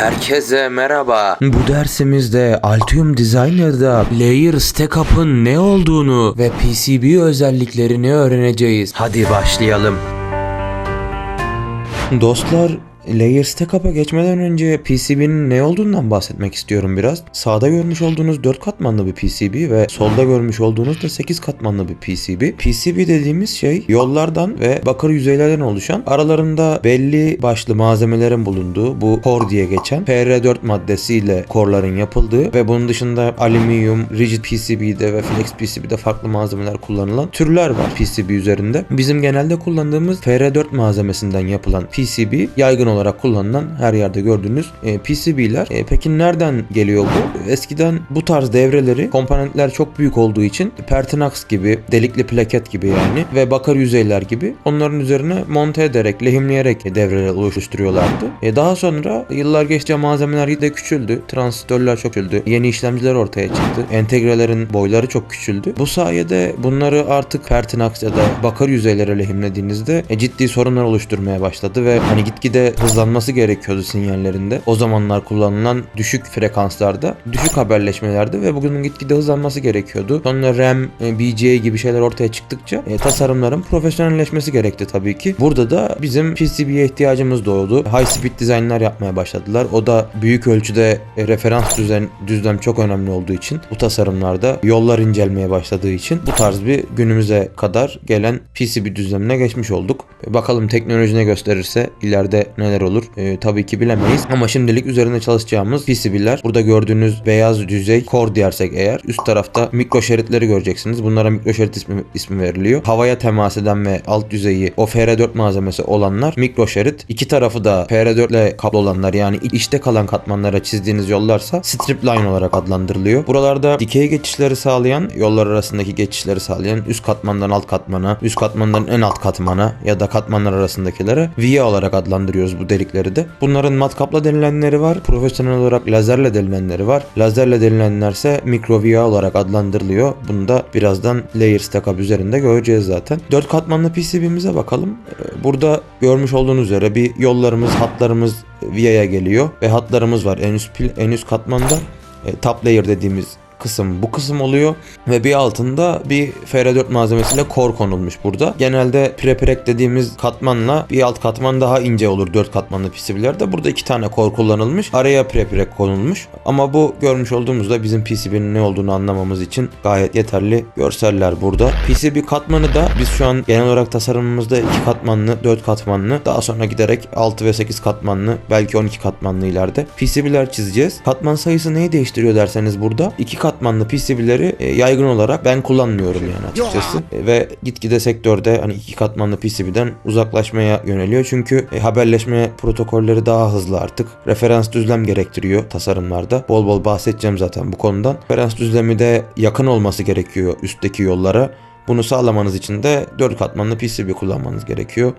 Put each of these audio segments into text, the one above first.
Herkese merhaba. Bu dersimizde Altium Designer'da Layer Stack Up'ın ne olduğunu ve PCB özelliklerini öğreneceğiz. Hadi başlayalım. Dostlar Layer Stack Up'a geçmeden önce PCB'nin ne olduğundan bahsetmek istiyorum biraz. Sağda görmüş olduğunuz 4 katmanlı bir PCB ve solda görmüş olduğunuz da 8 katmanlı bir PCB. PCB dediğimiz şey yollardan ve bakır yüzeylerden oluşan aralarında belli başlı malzemelerin bulunduğu bu core diye geçen PR4 maddesiyle korların yapıldığı ve bunun dışında alüminyum, rigid PCB'de ve flex PCB'de farklı malzemeler kullanılan türler var PCB üzerinde. Bizim genelde kullandığımız PR4 malzemesinden yapılan PCB yaygın olarak kullanılan her yerde gördüğünüz e, PCB'ler. E, peki nereden geliyor bu? Eskiden bu tarz devreleri komponentler çok büyük olduğu için Pertinax gibi, delikli plaket gibi yani ve bakır yüzeyler gibi onların üzerine monte ederek, lehimleyerek devreler oluşturuyorlardı. E, daha sonra yıllar geçtikçe malzemeler de küçüldü. Transistörler çok küçüldü. Yeni işlemciler ortaya çıktı. Entegrelerin boyları çok küçüldü. Bu sayede bunları artık Pertinax ya da bakır yüzeylere lehimlediğinizde e, ciddi sorunlar oluşturmaya başladı ve hani gitgide hızlanması gerekiyordu sinyallerinde. O zamanlar kullanılan düşük frekanslarda, düşük haberleşmelerde ve bugünün gitgide hızlanması gerekiyordu. Sonra RAM, e, BGA gibi şeyler ortaya çıktıkça e, tasarımların profesyonelleşmesi gerekti tabii ki. Burada da bizim PCB'ye ihtiyacımız doğdu. High speed dizaynlar yapmaya başladılar. O da büyük ölçüde e, referans düzen düzlem çok önemli olduğu için bu tasarımlarda yollar incelmeye başladığı için bu tarz bir günümüze kadar gelen PCB düzlemine geçmiş olduk. E, Bakalım teknoloji ne gösterirse ileride neler olur E, tabii ki bilemeyiz. Ama şimdilik üzerinde çalışacağımız PCB'ler burada gördüğünüz beyaz düzey core dersek eğer üst tarafta mikro şeritleri göreceksiniz. Bunlara mikro şerit ismi, ismi veriliyor. Havaya temas eden ve alt düzeyi o FR4 malzemesi olanlar mikro şerit. İki tarafı da FR4 ile kaplı olanlar yani içte kalan katmanlara çizdiğiniz yollarsa strip line olarak adlandırılıyor. Buralarda dikey geçişleri sağlayan, yollar arasındaki geçişleri sağlayan üst katmandan alt katmana, üst katmandan en alt katmana ya da katmanlar arasındakilere via olarak adlandırıyoruz bu delikleri de. Bunların matkapla denilenleri var. Profesyonel olarak lazerle denilenleri var. Lazerle denilenlerse mikro via olarak adlandırılıyor. Bunu da birazdan layer stack up üzerinde göreceğiz zaten. 4 katmanlı PCB'mize bakalım. Ee, Burada görmüş olduğunuz üzere bir yollarımız, hatlarımız via'ya geliyor ve hatlarımız var en üst en üst katmanda. E, top layer dediğimiz kısım bu kısım oluyor ve bir altında bir FR4 malzemesiyle kor konulmuş burada. Genelde preprek dediğimiz katmanla bir alt katman daha ince olur 4 katmanlı PCB'lerde. Burada iki tane kor kullanılmış. Araya preprek konulmuş. Ama bu görmüş olduğumuzda bizim PCB'nin ne olduğunu anlamamız için gayet yeterli görseller burada. PCB katmanı da biz şu an genel olarak tasarımımızda 2 katmanlı, 4 katmanlı, daha sonra giderek 6 ve 8 katmanlı, belki 12 katmanlı ileride PCB'ler çizeceğiz. Katman sayısı neyi değiştiriyor derseniz burada 2 katmanlı PCB'leri e, yaygın olarak ben kullanmıyorum yani açıkçası. E, ve gitgide sektörde hani iki katmanlı PCB'den uzaklaşmaya yöneliyor. Çünkü e, haberleşme protokolleri daha hızlı artık. Referans düzlem gerektiriyor tasarımlarda. Bol bol bahsedeceğim zaten bu konudan. Referans düzlemi de yakın olması gerekiyor üstteki yollara. Bunu sağlamanız için de 4 katmanlı PCB kullanmanız gerekiyor.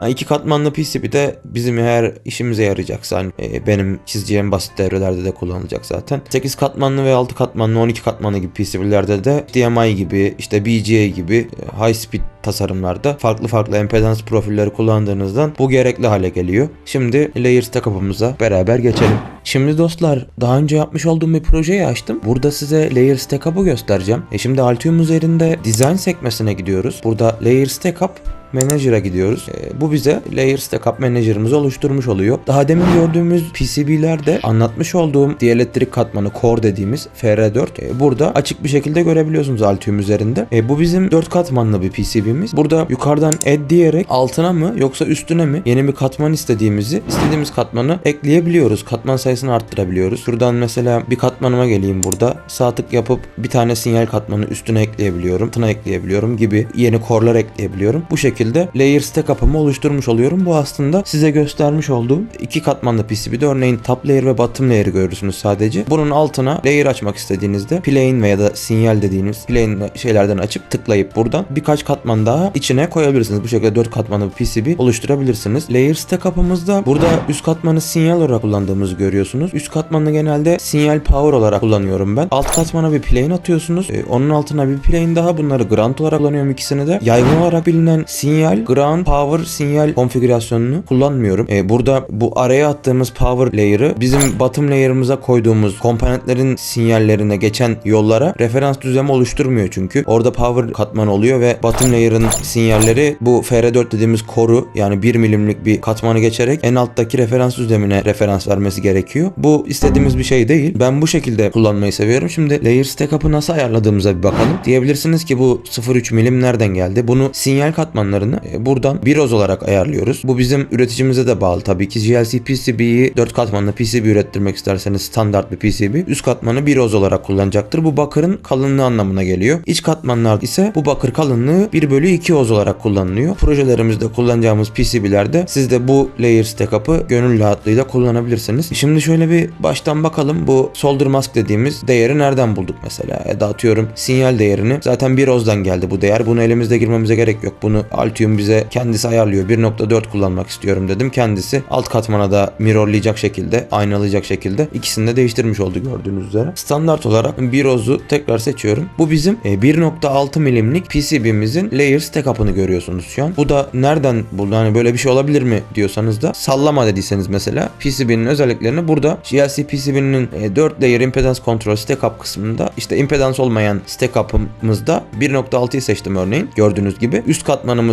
Ha, iki katmanlı PCB de bizim her işimize yarayacaksa hani e, benim çizeceğim basit devrelerde de kullanılacak zaten. 8 katmanlı ve 6 katmanlı 12 katmanlı gibi PCB'lerde de DMI gibi işte BGA gibi e, high speed tasarımlarda farklı farklı impedans profilleri kullandığınızdan bu gerekli hale geliyor. Şimdi layer stack up'ımıza beraber geçelim. Şimdi dostlar daha önce yapmış olduğum bir projeyi açtım. Burada size layer stack up'ı göstereceğim. E şimdi Altium üzerinde design sekmesine gidiyoruz. Burada layer stack up Manager'a gidiyoruz. E, bu bize Layer Stack Up Manager'ımızı oluşturmuş oluyor. Daha demin gördüğümüz PCB'lerde anlatmış olduğum dielektrik katmanı Core dediğimiz FR4 e, burada açık bir şekilde görebiliyorsunuz Altium üzerinde. E, bu bizim 4 katmanlı bir PCB'miz. Burada yukarıdan add diyerek altına mı yoksa üstüne mi yeni bir katman istediğimizi istediğimiz katmanı ekleyebiliyoruz. Katman sayısını arttırabiliyoruz. Şuradan mesela bir katmanıma geleyim burada. Sağ tık yapıp bir tane sinyal katmanı üstüne ekleyebiliyorum. Altına ekleyebiliyorum gibi yeni core'lar ekleyebiliyorum. Bu şekilde layer stack up'ımı oluşturmuş oluyorum. Bu aslında size göstermiş olduğum iki katmanlı PCB'de örneğin top layer ve bottom layer'ı görürsünüz sadece. Bunun altına layer açmak istediğinizde plane veya da sinyal dediğiniz plane şeylerden açıp tıklayıp buradan birkaç katman daha içine koyabilirsiniz. Bu şekilde 4 katmanlı PCB oluşturabilirsiniz. Layer stack up'ımızda burada üst katmanı sinyal olarak kullandığımızı görüyorsunuz. Üst katmanı genelde sinyal power olarak kullanıyorum ben. Alt katmana bir plane atıyorsunuz. Ee, onun altına bir plane daha bunları ground olarak kullanıyorum ikisini de. Yaygın olarak bilinen sinyal sinyal, ground, power, sinyal konfigürasyonunu kullanmıyorum. E, burada bu araya attığımız power layer'ı bizim bottom layer'ımıza koyduğumuz komponentlerin sinyallerine geçen yollara referans düzlemi oluşturmuyor çünkü. Orada power katman oluyor ve bottom layer'ın sinyalleri bu FR4 dediğimiz koru yani 1 milimlik bir katmanı geçerek en alttaki referans düzlemine referans vermesi gerekiyor. Bu istediğimiz bir şey değil. Ben bu şekilde kullanmayı seviyorum. Şimdi layer stack up'ı nasıl ayarladığımıza bir bakalım. Diyebilirsiniz ki bu 0.3 milim nereden geldi? Bunu sinyal katmanlarını e, buradan bir oz olarak ayarlıyoruz. Bu bizim üreticimize de bağlı tabii ki. GLC PCB'yi 4 katmanlı PCB ürettirmek isterseniz standart bir PCB üst katmanı bir oz olarak kullanacaktır. Bu bakırın kalınlığı anlamına geliyor. İç katmanlar ise bu bakır kalınlığı 1 bölü 2 oz olarak kullanılıyor. Projelerimizde kullanacağımız PCB'lerde siz de bu layer stack up'ı gönül rahatlığıyla kullanabilirsiniz. Şimdi şöyle bir baştan bakalım bu solder mask dediğimiz değeri nereden bulduk mesela? Ya da atıyorum sinyal değerini zaten 1 ozdan geldi bu değer. Bunu elimizde girmemize gerek yok. Bunu Altium bize kendisi ayarlıyor. 1.4 kullanmak istiyorum dedim. Kendisi alt katmana da mirrorlayacak şekilde, aynalayacak şekilde ikisini de değiştirmiş oldu gördüğünüz üzere. Standart olarak 1 ozu tekrar seçiyorum. Bu bizim e, 1.6 milimlik PCB'mizin layer stack up'ını görüyorsunuz şu an. Bu da nereden buldu? Hani böyle bir şey olabilir mi diyorsanız da sallama dediyseniz mesela PCB'nin özelliklerini burada GLC PCB'nin 4 layer impedance control stack up kısmında işte impedans olmayan stack up'ımızda 1.6'yı seçtim örneğin gördüğünüz gibi. Üst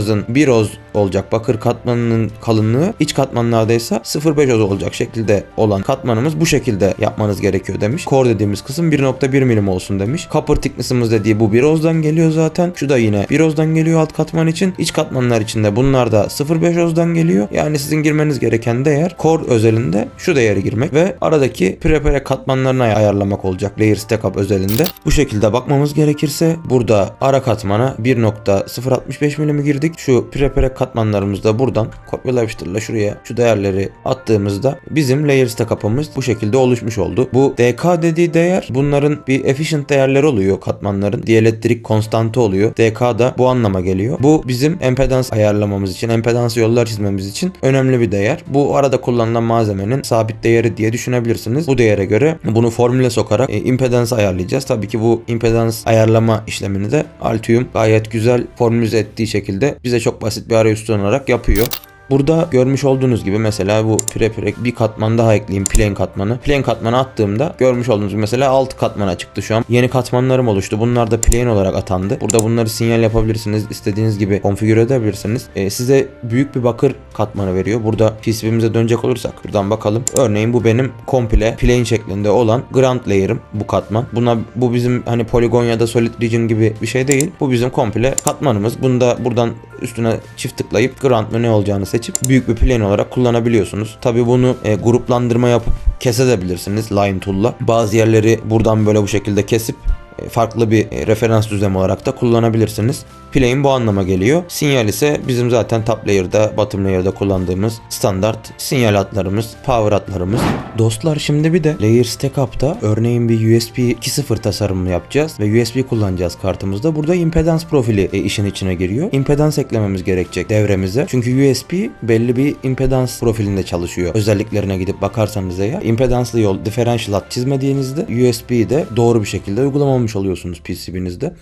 katmanımızın 1 oz olacak bakır katmanının kalınlığı iç katmanlarda ise 0.5 oz olacak şekilde olan katmanımız bu şekilde yapmanız gerekiyor demiş. Core dediğimiz kısım 1.1 milim olsun demiş. Copper thickness'ımız dediği bu 1 ozdan geliyor zaten. Şu da yine 1 ozdan geliyor alt katman için. İç katmanlar için de bunlar da 0.5 ozdan geliyor. Yani sizin girmeniz gereken değer core özelinde şu değeri girmek ve aradaki prepare katmanlarını ayarlamak olacak layer stack up özelinde. Bu şekilde bakmamız gerekirse burada ara katmana 1.065 milimi girdik. Şu prepare katmanlarımızda buradan kopyala yapıştırla şuraya şu değerleri attığımızda bizim layer stack up'ımız bu şekilde oluşmuş oldu. Bu DK dediği değer bunların bir efficient değerleri oluyor katmanların. Dielektrik konstantı oluyor. DK da bu anlama geliyor. Bu bizim empedans ayarlamamız için, empedans yollar çizmemiz için önemli bir değer. Bu arada kullanılan malzemenin sabit değeri diye düşünebilirsiniz. Bu değere göre bunu formüle sokarak e, impedans ayarlayacağız. Tabii ki bu impedans ayarlama işlemini de Altium gayet güzel formülize ettiği şekilde bize çok basit bir arayüz sunarak yapıyor. Burada görmüş olduğunuz gibi mesela bu prepare bir katman daha ekleyeyim plane katmanı. Plane katmanı attığımda görmüş olduğunuz gibi mesela alt katmana çıktı şu an. Yeni katmanlarım oluştu. Bunlar da plane olarak atandı. Burada bunları sinyal yapabilirsiniz. istediğiniz gibi konfigüre edebilirsiniz. Ee, size büyük bir bakır katmanı veriyor. Burada PCB'mize dönecek olursak buradan bakalım. Örneğin bu benim komple plane şeklinde olan ground layer'ım bu katman. Buna bu bizim hani poligon ya da solid region gibi bir şey değil. Bu bizim komple katmanımız. Bunu da buradan üstüne çift tıklayıp ground mı ne olacağını seçip büyük bir plane olarak kullanabiliyorsunuz. Tabi bunu e, gruplandırma yapıp kesebilirsiniz line tool'la. Bazı yerleri buradan böyle bu şekilde kesip e, farklı bir e, referans düzlemi olarak da kullanabilirsiniz. Plane bu anlama geliyor. Sinyal ise bizim zaten top layer'da, bottom layer'da kullandığımız standart sinyal hatlarımız, power hatlarımız. Dostlar şimdi bir de layer stack up'ta örneğin bir USB 2.0 tasarımı yapacağız ve USB kullanacağız kartımızda. Burada impedans profili e, işin içine giriyor. Impedans eklememiz gerekecek devremize. Çünkü USB belli bir impedans profilinde çalışıyor. Özelliklerine gidip bakarsanız eğer impedanslı yol differential hat çizmediğinizde USB'yi de doğru bir şekilde uygulamamış oluyorsunuz PCB'nizde.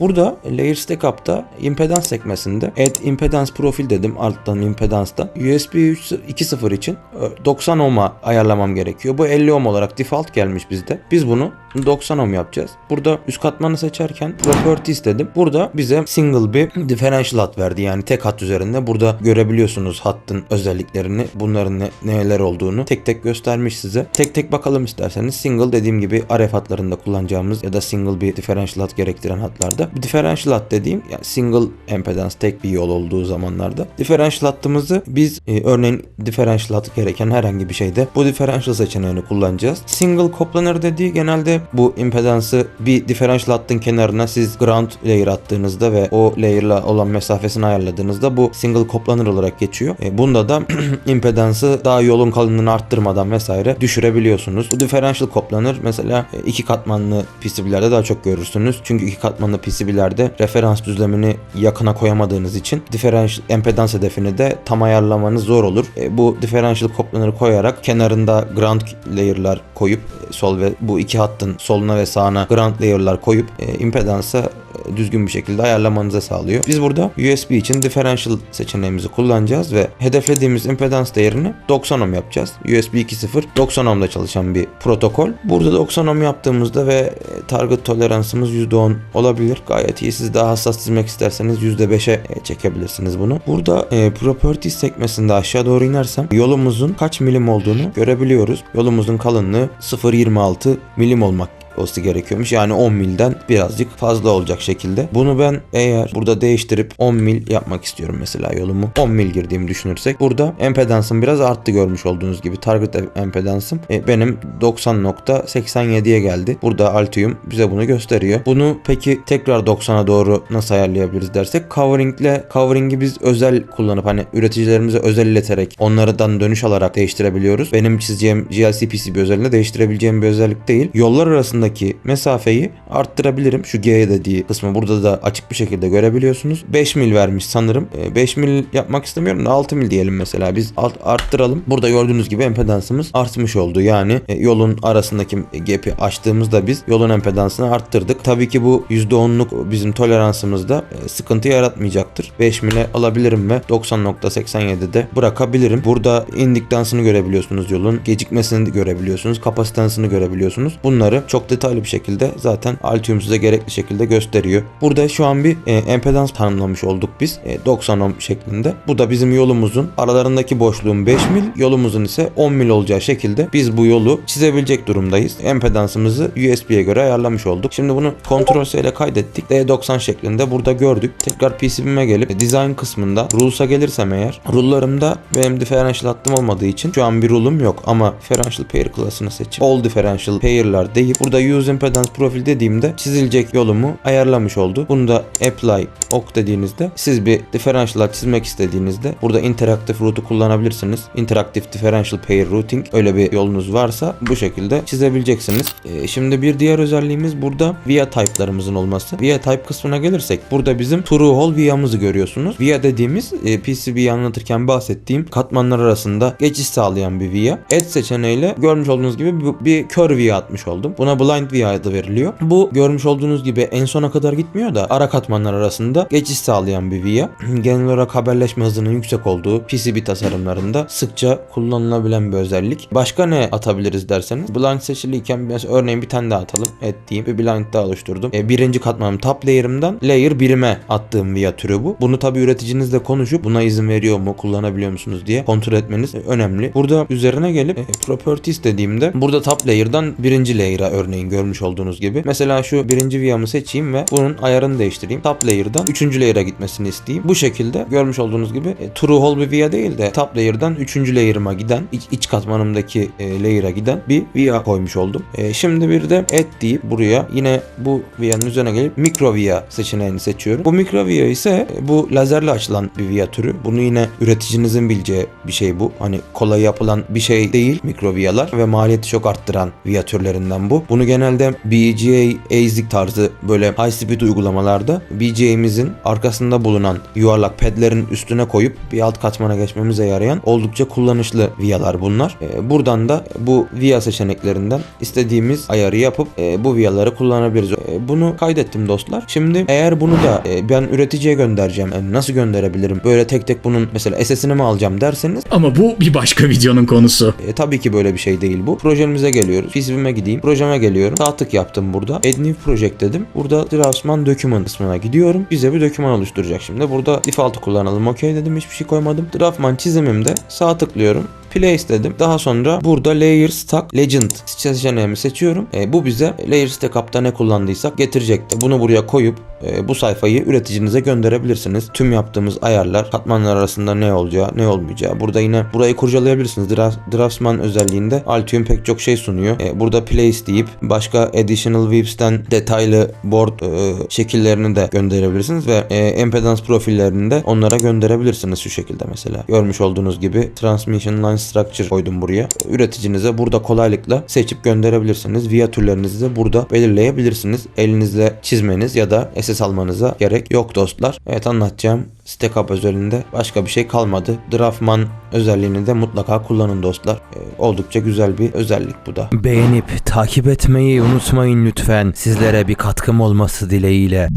Burada Layer Stack Up'ta impedans sekmesinde Add Impedance Profil dedim alttan impedanstan. USB 2.0 için 90 e, ohm'a ayarlamam gerekiyor. Bu 50 ohm olarak default gelmiş bizde. Biz bunu 90 ohm yapacağız. Burada üst katmanı seçerken Properties dedim. Burada bize single bir differential hat verdi. Yani tek hat üzerinde. Burada görebiliyorsunuz hattın özelliklerini. Bunların ne, neler olduğunu tek tek göstermiş size. Tek tek bakalım isterseniz. Single dediğim gibi RF hatlarında kullanacağımız ya da single bir differential hat gerektiren hatlarda. Differential hat dediğim yani single impedance tek bir yol olduğu zamanlarda. Differential hattımızı biz e, örneğin differential hat gereken herhangi bir şeyde bu differential seçeneğini kullanacağız. Single coplaner dediği genelde bu impedansı bir differential hattın kenarına siz ground layer attığınızda ve o layer'la olan mesafesini ayarladığınızda bu single coplaner olarak geçiyor. E, bunda da impedansı daha yolun kalınlığını arttırmadan vesaire düşürebiliyorsunuz. Bu differential coplaner mesela e, iki katmanlı PCB'lerde daha çok görürsünüz. Çünkü iki katmanlı PCB'lerde referans düzlemini yakına koyamadığınız için differential impedans hedefini de tam ayarlamanız zor olur. E, bu differential coplaner'ı koyarak kenarında ground layer'lar koyup e, sol ve bu iki hattın soluna ve sağına ground layer'lar koyup e, impedansa düzgün bir şekilde ayarlamanıza sağlıyor. Biz burada USB için differential seçeneğimizi kullanacağız ve hedeflediğimiz impedans değerini 90 ohm yapacağız. USB 2.0 90 ohmda çalışan bir protokol. Burada 90 ohm yaptığımızda ve e, target toleransımız %10 olabilir. Gayet iyi. Siz daha hassas çizmek isterseniz %5'e e, çekebilirsiniz bunu. Burada e, properties sekmesinde aşağı doğru inersem yolumuzun kaç milim olduğunu görebiliyoruz. Yolumuzun kalınlığı 0.26 milim olmak olması gerekiyormuş. Yani 10 milden birazcık fazla olacak şekilde. Bunu ben eğer burada değiştirip 10 mil yapmak istiyorum mesela yolumu. 10 mil girdiğimi düşünürsek burada empedansım biraz arttı görmüş olduğunuz gibi. Target empedansım e, benim 90.87'ye geldi. Burada Altium bize bunu gösteriyor. Bunu peki tekrar 90'a doğru nasıl ayarlayabiliriz dersek coveringle covering'i biz özel kullanıp hani üreticilerimize özel ileterek onlardan dönüş alarak değiştirebiliyoruz. Benim çizeceğim GLC PCB özelinde değiştirebileceğim bir özellik değil. Yollar arasındaki mesafeyi arttırabilirim. Şu G dediği kısmı burada da açık bir şekilde görebiliyorsunuz. 5 mil vermiş sanırım. E, 5 mil yapmak istemiyorum da 6 mil diyelim mesela. Biz arttıralım. Burada gördüğünüz gibi empedansımız artmış oldu. Yani e, yolun arasındaki gap'i açtığımızda biz yolun empedansını arttırdık. Tabii ki bu %10'luk bizim toleransımızda e, sıkıntı yaratmayacaktır. 5 mile alabilirim ve 90.87'de bırakabilirim. Burada indiktansını görebiliyorsunuz yolun. Gecikmesini görebiliyorsunuz. Kapasitansını görebiliyorsunuz. Bunları çok detaylı bir şekilde zaten Altium size gerekli şekilde gösteriyor. Burada şu an bir e, empedans tanımlamış olduk biz. E, 90 ohm şeklinde. Bu da bizim yolumuzun aralarındaki boşluğun 5 mil, yolumuzun ise 10 mil olacağı şekilde biz bu yolu çizebilecek durumdayız. Empedansımızı USB'ye göre ayarlamış olduk. Şimdi bunu Ctrl S ile kaydettik. D90 şeklinde burada gördük. Tekrar PCB'me gelip design kısmında rules'a gelirsem eğer rullarımda benim differential hattım olmadığı için şu an bir rulum yok ama differential pair klasını seçip all differential pair'lar deyip burada use impedance profil dediğimde çizilecek yolumu ayarlamış oldu. Bunu da apply ok dediğinizde siz bir differential çizmek istediğinizde burada interactive route'u kullanabilirsiniz. Interactive differential pair routing öyle bir yolunuz varsa bu şekilde çizebileceksiniz. Ee, şimdi bir diğer özelliğimiz burada via type'larımızın olması. Via type kısmına gelirsek burada bizim true hole via'mızı görüyorsunuz. Via dediğimiz e, PCB'yi anlatırken bahsettiğim katmanlar arasında geçiş sağlayan bir via. Add seçeneğiyle görmüş olduğunuz gibi bir kör via atmış oldum. Buna blind via adı veriliyor. Bu görmüş olduğunuz gibi en sona kadar gitmiyor da ara katmanlar arasında geçiş sağlayan bir via. Genel olarak haberleşme hızının yüksek olduğu PCB tasarımlarında sıkça kullanılabilen bir özellik. Başka ne atabiliriz derseniz blind seçiliyken mesela örneğin bir tane daha atalım. Et diyeyim bir blind daha oluşturdum. E, birinci katmanım top layer'ımdan layer 1'ime attığım via türü bu. Bunu tabi üreticinizle konuşup buna izin veriyor mu kullanabiliyor musunuz diye kontrol etmeniz önemli. Burada üzerine gelip e, properties dediğimde burada top layer'dan birinci layer'a örneğin görmüş olduğunuz gibi. Mesela şu birinci via'mı seçeyim ve bunun ayarını değiştireyim. Top layer'dan üçüncü layer'a gitmesini isteyeyim. Bu şekilde görmüş olduğunuz gibi e, true hole bir via değil de top layer'dan üçüncü layer'ıma giden iç, iç katmanımdaki e, layer'a giden bir via koymuş oldum. E, şimdi bir de add deyip buraya yine bu via'nın üzerine gelip mikro via seçeneğini seçiyorum. Bu mikro via ise e, bu lazerle açılan bir via türü. Bunu yine üreticinizin bileceği bir şey bu. Hani kolay yapılan bir şey değil mikro vialar ve maliyeti çok arttıran via türlerinden bu. Bunu genelde BGA, ASIC tarzı böyle high speed uygulamalarda BGA'mizin arkasında bulunan yuvarlak pedlerin üstüne koyup bir alt katmana geçmemize yarayan oldukça kullanışlı vialar bunlar. E, buradan da bu via seçeneklerinden istediğimiz ayarı yapıp e, bu viaları kullanabiliriz. E, bunu kaydettim dostlar. Şimdi eğer bunu da e, ben üreticiye göndereceğim. E, nasıl gönderebilirim? Böyle tek tek bunun mesela SS'ini mi alacağım derseniz Ama bu bir başka videonun konusu. e, tabii ki böyle bir şey değil bu. Projemize geliyoruz. PCB'me gideyim. Projeme geliyorum. Sağ tık yaptım burada. Add new project dedim. Burada Draftsman document kısmına gidiyorum. Bize bir doküman oluşturacak şimdi. Burada default'u kullanalım. Okey dedim. Hiçbir şey koymadım. Draftman çizimimde sağ tıklıyorum. Place dedim. Daha sonra burada Layer Stack Legend seçeneğimi seçiyorum. E, bu bize Layer Stack Up'ta ne kullandıysak getirecektir. Bunu buraya koyup e, bu sayfayı üreticinize gönderebilirsiniz. Tüm yaptığımız ayarlar, katmanlar arasında ne olacağı, ne olmayacağı. Burada yine burayı kurcalayabilirsiniz. Draft, Draftsman özelliğinde Altium pek çok şey sunuyor. E, burada Place deyip başka Additional Vips'ten detaylı board e, şekillerini de gönderebilirsiniz ve e, profillerini de onlara gönderebilirsiniz şu şekilde mesela. Görmüş olduğunuz gibi Transmission Line Structure koydum buraya. Üreticinize burada kolaylıkla seçip gönderebilirsiniz. Via türlerinizi de burada belirleyebilirsiniz. Elinizle çizmeniz ya da SS almanıza gerek yok dostlar. Evet anlatacağım StackUp özelinde başka bir şey kalmadı. Draftman özelliğini de mutlaka kullanın dostlar. Ee, oldukça güzel bir özellik bu da. Beğenip takip etmeyi unutmayın lütfen. Sizlere bir katkım olması dileğiyle.